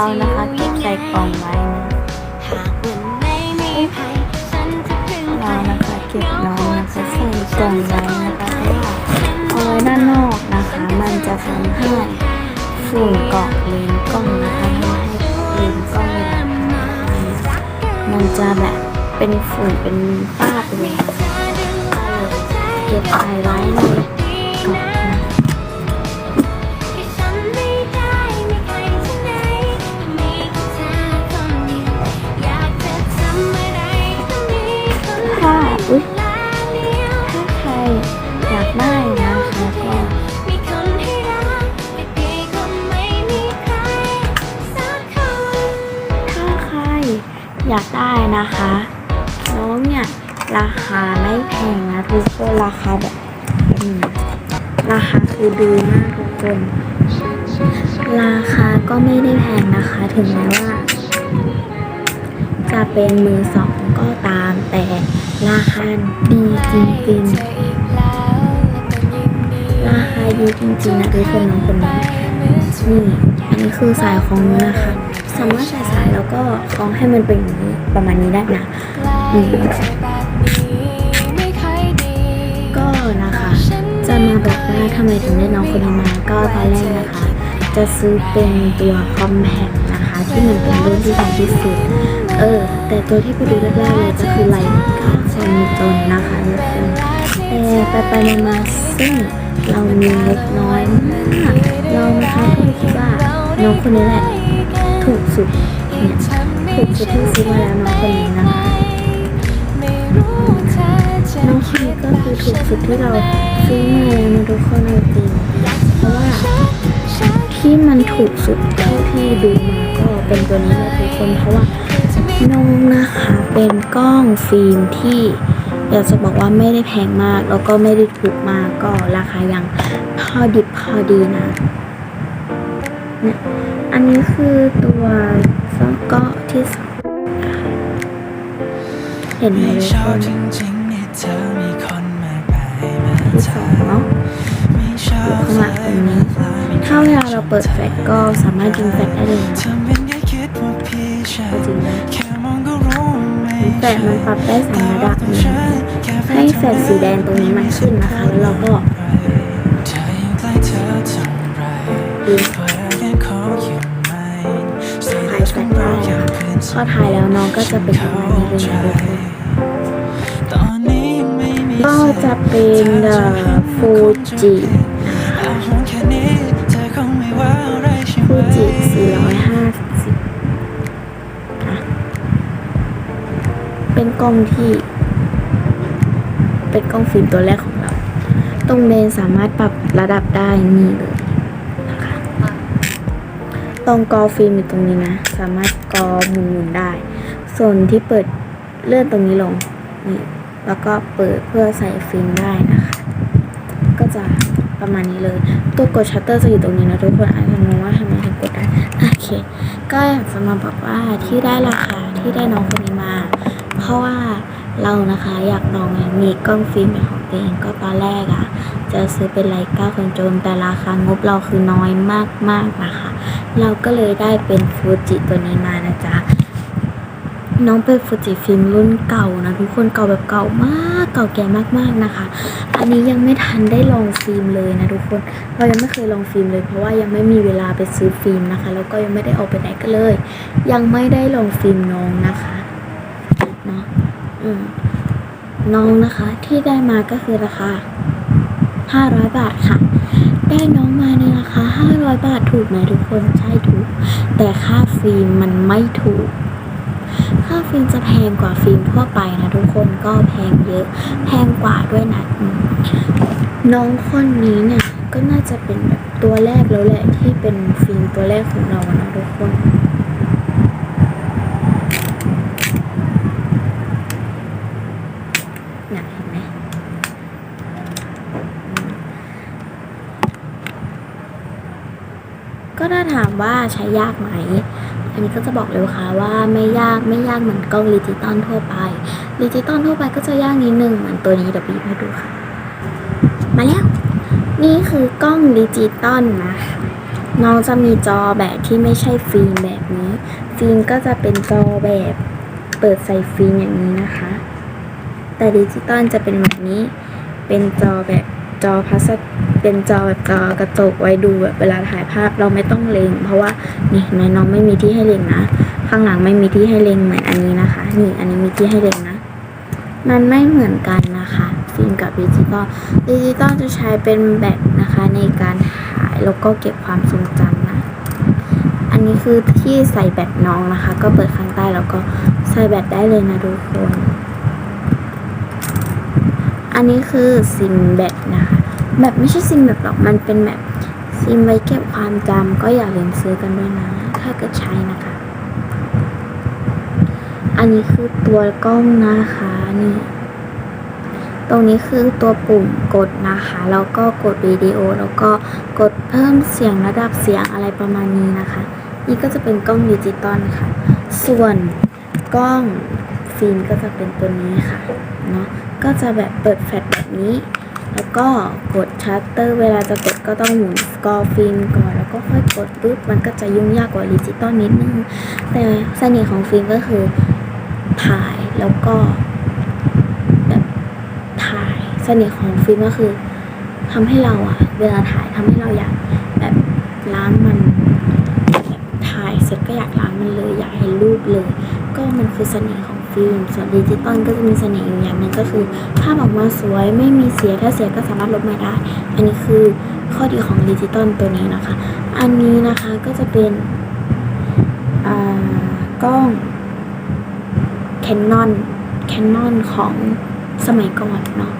เรานะคะเก็บใส่กล่องไว้นะรเรานะคะเก็บน้องนะคะใส่กล่องไว้นะคะเพราะว่าเอาไว้ด้านนอกนะคะ มันจะทำให้ฝุ่นเกาะเลนกล้องนะคะทำให้เลนกล้องเวลามันจะแบบเป็นฝุ่นเป็นฝ้าไปเลยนะคะเก็บใส่ไว้ใน อยากได้นะคะน้องเนี่ยราคาไม่แพงนะทุกคนราคาแบบราคาคือดีมากทุกคน ราคาก็ไม่ได้แพงนะคะ ถึงแม้ว่า จะเป็นมือสองก็ตามแต่ราคาดีจริงๆ ราคาดีจริงๆนะทุกคนน้องคนนี้นี่อันนี้คือสายของมือนะคะ สามารถใส่สายแล้วก็คล้องให้มันเป็นอย่างนี้ประมาณนี้ได้นะนี่ก็นะคะ จะมาบอกว่าทำไมถึงได้น้องคนนี้มาก็ตอนแรกนะคะ จะซื้อเป็นตัวคอมแพคนะคะที่มันเป็นรุ่นที่แพงที่สุดเออ แต่ตัวที่ไปดูแรกๆเลยก็คือไลก้าคอนจนนะคะทุกคนแต่ไปไปๆมาๆซึ่งเรามีงบน้อยมากเรานะคะก็เลยคิดว่าน้องคนนี้แหละ ถูกสุดเนี่ยถูกสุดที่ซื้อมาแล้วน้องคนนี้นะคะน้องคนนี้ก็คือถูกสุดที่เราซื้อมาแล้วนะทุกคนเอาจริงเพราะว่าที่มันถูกสุดเท่าที่ดูมาก็เป็นตัวนี้เลยทุกคนเพราะว่าน้องนะคะเป็นกล้องฟิล์มที่อยากจะบอกว่าไม่ได้แพงมากแล้วก็ไม่ได้ถูกมากก็ราคายังพอดิบพอดีนะเนี่ย อันนี้คือตัวซ่องก็ที่สองเห็นไหมทุกคนที่สองเนาะไม่ข้างหลังตรงนี้ถ้าเวลาเราเปิดแฟลชก็สามารถยิงแฟลชได้เลยนะจริงนะแค่มองแฟลชมันปรับได้สามระดับให้แฟลชสีแดงตรงนี้มันขึ้นนะคะ แล้วเราก็เธออยู่ใกล้เธอเท่าไรยิง พอถ่ายแล้วน้องก็จะเป็นประมาณนี้เลยนะทุกคนตอนนี้ยังไม่มีก็จะเป็นฟูจิเอาห่วงแค่นี้เธอคงไม่ว่าอะไรใช่ไหมฟูจิ450อะเป็นกล้องที่ เป็นกล้องฟิล์มตัวแรกของเรา ตรงเลนสามารถปรับระดับได้นี่เลยนะคะ ตรงกอฟิล์มอยู่ตรงนี้นะ สามารถกอหมุนๆได้ ส่วนที่เปิดเลื่อนตรงนี้ลงนี่แล้วก็เปิดเพื่อใส่ฟิล์มได้นะคะ ก็จะประมาณนี้เลย ตัวกดชัตเตอร์จะอยู่ตรงนี้นะทุกคนอาจจะงงว่าทำไมถึงกดได้โอเค ก็อยากจะมาบอกว่าที่ได้ราคาที่ได้น้องคนนี้มา เพราะว่าเรานะคะอยากลองมีกล้องฟิล์มเป็นของตัวเองก็ตอนแรกอะจะซื้อเป็นไลกาคนจมแต่ราคางบเราคือน้อยมากๆนะคะ เราก็เลยได้เป็นฟูจิตัวนี้มานะจ๊ะ น้องเป็นฟูจิฟิล์มรุ่นเก่านะทุกคนเก่าแบบเก่ามาก เก่าแก่มากๆนะคะ อันนี้ยังไม่ทันได้ลองฟิล์มเลยนะทุกคนเรายังไม่เคยลองฟิล์มเลย เพราะว่ายังไม่มีเวลาไปซื้อฟิล์มนะคะ แล้วก็ยังไม่ได้ออกไปไหนกันเลย ยังไม่ได้ลองฟิล์มน้องนะคะเนาะอืมน้องนะคะที่ได้มาก็คือราคา500 บาทค่ะ ได้น้องมาในราคา 500 บาทถูกไหมทุกคนใช่ถูก แต่ค่าฟิล์มมันไม่ถูก ค่าฟิล์มจะแพงกว่าฟิล์มทั่วไปนะทุกคนก็แพงเยอะ แพงกว่าด้วยนะน้องคนนี้เนี่ยก็น่าจะเป็นแบบตัวแรกแล้วแหละที่เป็นฟิล์มตัวแรกของเรานะทุกคนน่ะเห็นไหมอืม ก็ถ้าถามว่าใช้ยากไหม อันนี้ก็จะบอกเลยค่ะว่าไม่ยากไม่ยากเหมือนกล้องดิจิตอลทั่วไปดิจิตอลทั่วไปก็จะยากนิดนึงเหมือนตัวนี้เดี๋ยวพี่ให้ดูค่ะ มาแล้ว นี่คือกล้องดิจิตอลนะคะน้องจะมีจอแบบที่ไม่ใช่ฟิล์มแบบนี้ ฟิล์มก็จะเป็นจอแบบเปิดใส่ฟิล์มอย่างนี้นะคะ แต่ดิจิตอลจะเป็นแบบนี้ เป็นจอแบบจอพลาสติก เป็นจอแบบจอกระจกไว้ดูแบบเวลาถ่ายภาพเราไม่ต้องเล็ง เพราะว่านี่เห็นไหมน้องไม่มีที่ให้เล็งนะ ข้างหลังไม่มีที่ให้เล็งเหมือนอันนี้นะคะ นี่อันนี้มีที่ให้เล็งนะ มันไม่เหมือนกันนะคะฟิล์มกับดิจิตอลดิจิตอลจะใช้เป็นแบตนะคะ ในการถ่ายแล้วก็เก็บความทรงจำนะ อันนี้คือที่ใส่แบตน้องนะคะ ก็เปิดข้างใต้แล้วก็ใส่แบตได้เลยนะทุกคน อันนี้คือซิมแบตนะคะ แบบไม่ใช่ซิมแบบหรอกมันเป็นแบบซิมไว้เก็บความจำก็อย่าลืมซื้อกันด้วยนะ ถ้าเกิดใช้นะคะ อันนี้คือตัวกล้องนะคะนี่ตรงนี้คือตัวปุ่มกดนะคะ แล้วก็กดวิดีโอ แล้วก็กดเพิ่มเสียงระดับเสียงอะไรประมาณนี้นะคะ นี่ก็จะเป็นกล้องดิจิตอลค่ะ ส่วนกล้องฟิล์มก็จะเป็นตัวนี้ค่ะเนาะก็จะแบบเปิดแฟลชแบบนี้ แล้วก็กดชัตเตอร์เวลาจะกดก็ต้องหมุนสกอร์ฟิล์มก่อนแล้วก็ค่อยกดปุ๊บมันก็จะยุ่งยากกว่าดิจิตอลนิดนึง แต่เสน่ห์ของฟิล์มก็คือถ่ายแล้วก็แบบถ่ายเสน่ห์ของฟิล์มก็คือทำให้เราอะเวลาถ่ายทำให้เราอยากแบบล้างมันแบบถ่ายเสร็จก็อยากล้างมันเลยอยากเห็นรูปเลย ก็มันคือเสน่ห์ของ ฟิล์ม ส่วนดิจิตอลก็จะมีเสน่ห์อยู่อย่างหนึงก็คือ ภาพออกมาสวยไม่มีเสียถ้าเสียก็สามารถลบมาได้ อันนี้คือข้อดีของดิจิตอลตัวนี้นะคะ อันนี้นะคะก็จะเป็นอ่ากล้อง Canon Canon ของสมัยก่อนเนาะ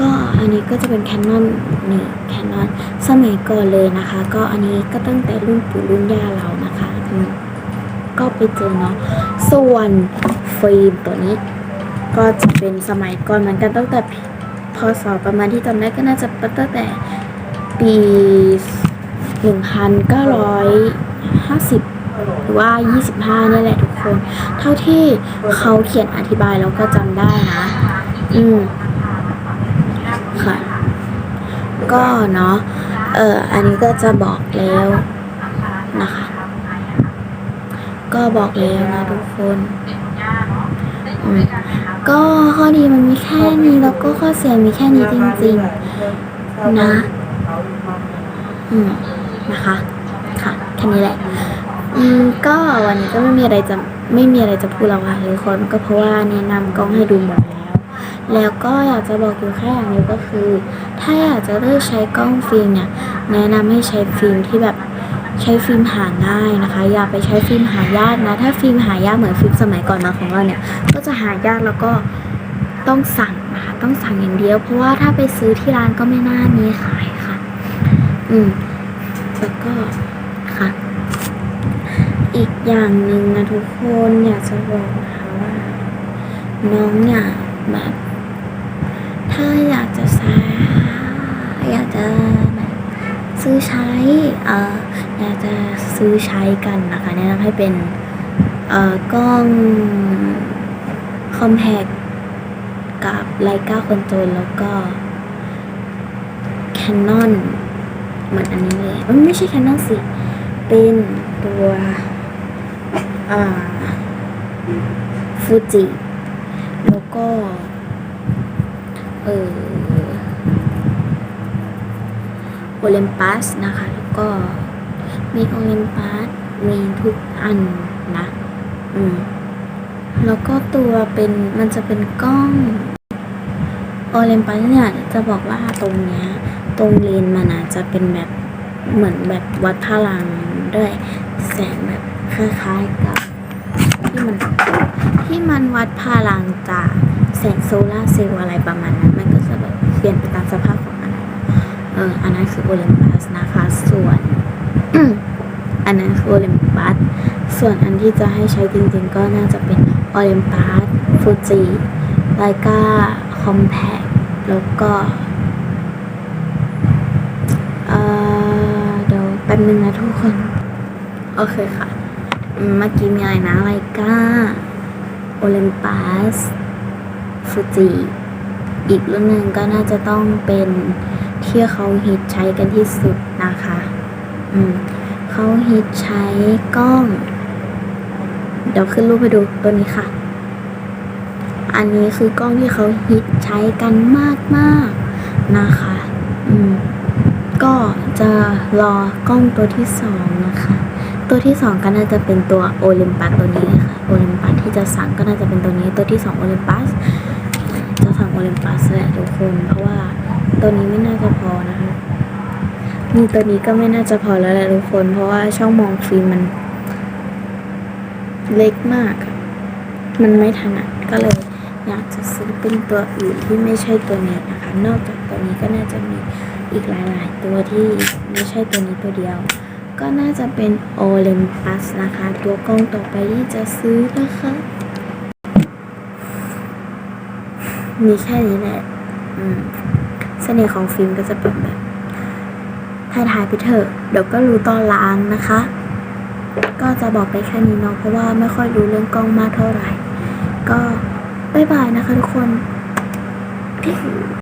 ก็อันนี้ก็จะเป็น Canon นี่ Canon สมัยก่อนเลยนะคะ ก็อันนี้ก็ตั้งแต่รุ่นปู่รุ่นย่าเรานะคะ ก็ไปเจอเนาะส่วน ฟิล์มตัวนี้ ก็จะเป็นสมัยก่อนเหมือนกันตั้งแต่พศประมาณที่จำได้ก็น่าจะตั้งแต่ปี 1950หรือว่า 25เนี่ยแหละทุกคน เท่าที่เขาเขียนอธิบายแล้วก็จำได้นะ อืม ค่ะ ก็เนาะ เออ อันนี้ก็จะบอกแล้วนะคะ ก็บอกแล้วนะทุกคน ก็ข้อดีมันมีแค่นี้แล้วก็ข้อเสียมีแค่นี้จริงๆ นะอืมนะคะ ค่ะแค่นี้แหละ อืมก็วันนี้ก็ไม่มีอะไรจะไม่มีอะไรจะพูดแล้วค่ะทุกคนก็เพราะว่าแนะนำกล้องให้ดูหมดแล้ว แล้วก็อยากจะบอกอยู่แค่อย่างเดียวก็คือ ถ้าอยากจะเลือกใช้กล้องฟิล์มเนี่ย แนะนำให้ใช้ฟิล์มที่แบบ ใช้ฟิล์มหาง่ายนะคะ อย่าไปใช้ฟิล์มหายากนะ ถ้าฟิล์มหายากเหมือนฟิล์มสมัยก่อนมาของเราเนี่ย ก็จะหายากแล้วก็ต้องสั่งนะคะ ต้องสั่งอย่างเดียว เพราะว่าถ้าไปซื้อที่ร้านก็ไม่น่ามีขายค่ะ อืม แล้วก็ค่ะ อีกอย่างหนึ่งนะทุกคนอยากจะบอกนะคะว่า น้องเนี่ยแบบถ้าอยากจะซื้ออยากจะ ซื้อใช้เอ่ออยากจะซื้อใช้กันนะคะแนะนำให้เป็นเอ่อกล้องคอมแพกกับไลกาคอนโทรลแล้วก็ Canon เหมือนอันนี้เลยเอ้ยไม่ใช่ Canon สิ เป็นตัวอ่าฟูจิ แล้วก็ เออโอลิมปัสนะคะ แล้วก็มีโอลิมปัสมีทุกอันนะ อืม แล้วก็ตัวเป็นมันจะเป็นกล้องโอลิมปัสเนี่ยจะบอกว่าตรงเนี้ย ตรงเลนมันอาจจะเป็นแบบเหมือนแบบวัดพลังด้วยแสงแบบคล้ายๆกับที่มันที่มันวัดพลังจากแสงโซลาร์เซลล์อะไรประมาณนั้น มันก็จะแบบเปลี่ยนไปตามสภาพของ เอออันนั้นคือโอลิมปัสนะคะ ส่วน อันนั้นคือโอลิมปัส ส่วนอันที่จะให้ใช้จริงๆ ก็น่าจะเป็นโอลิมปัสฟูจิไลกาคอมแพคแล้วก็เออเดี๋ยวแป๊บนึงนะทุกคน โอเคค่ะ เมื่อกี้มีอะไรนะไลกาโอลิมปัสฟูจิอีกรุ่นหนึ่งก็น่าจะต้องเป็น ที่เขาฮิตใช้กันที่สุดนะคะ อืมเขาฮิตใช้กล้อง เดี๋ยวขึ้นรูปให้ดูตัวนี้ค่ะ อันนี้คือกล้องที่เขาฮิตใช้กันมากๆนะคะ อืมก็จะรอกล้องตัวที่สองนะคะ ตัวที่สองก็น่าจะเป็นตัวโอลิมปัสตัวนี้เลยค่ะโอลิมปัสที่จะสั่งก็น่าจะเป็นตัวนี้ตัวที่สองโอลิมปัสจะสั่งโอลิมปัสแหละทุกคนเพราะว่า ตัวนี้ไม่น่าจะพอนะคะนี่ตัวนี้ก็ไม่น่าจะพอแล้วแหละทุกคน เพราะว่าช่องมองฟิล์มมัน เล็กมากอะมันไม่ถนัดก็เลยอยากจะซื้อเป็นตัวอื่นที่ไม่ใช่ตัวนี้นะคะ นอกจากตัวนี้ก็น่าจะมีอีกหลาย ๆ ตัวที่ไม่ใช่ตัวนี้ตัวเดียว ก็น่าจะเป็น Olympus นะคะ ตัวกล้องต่อไปที่จะซื้อนะคะมีแค่นี้แหละ อืม เสน่ห์ของฟิล์มก็จะเป็นแบบถ่ายๆไปเถอะเดี๋ยวก็รู้ตอนล้างนะคะ ก็จะบอกไปแค่นี้เนาะเพราะว่าไม่ค่อยรู้เรื่องกล้องมากเท่าไหร่ ก็บ๊ายบายนะคะทุกคน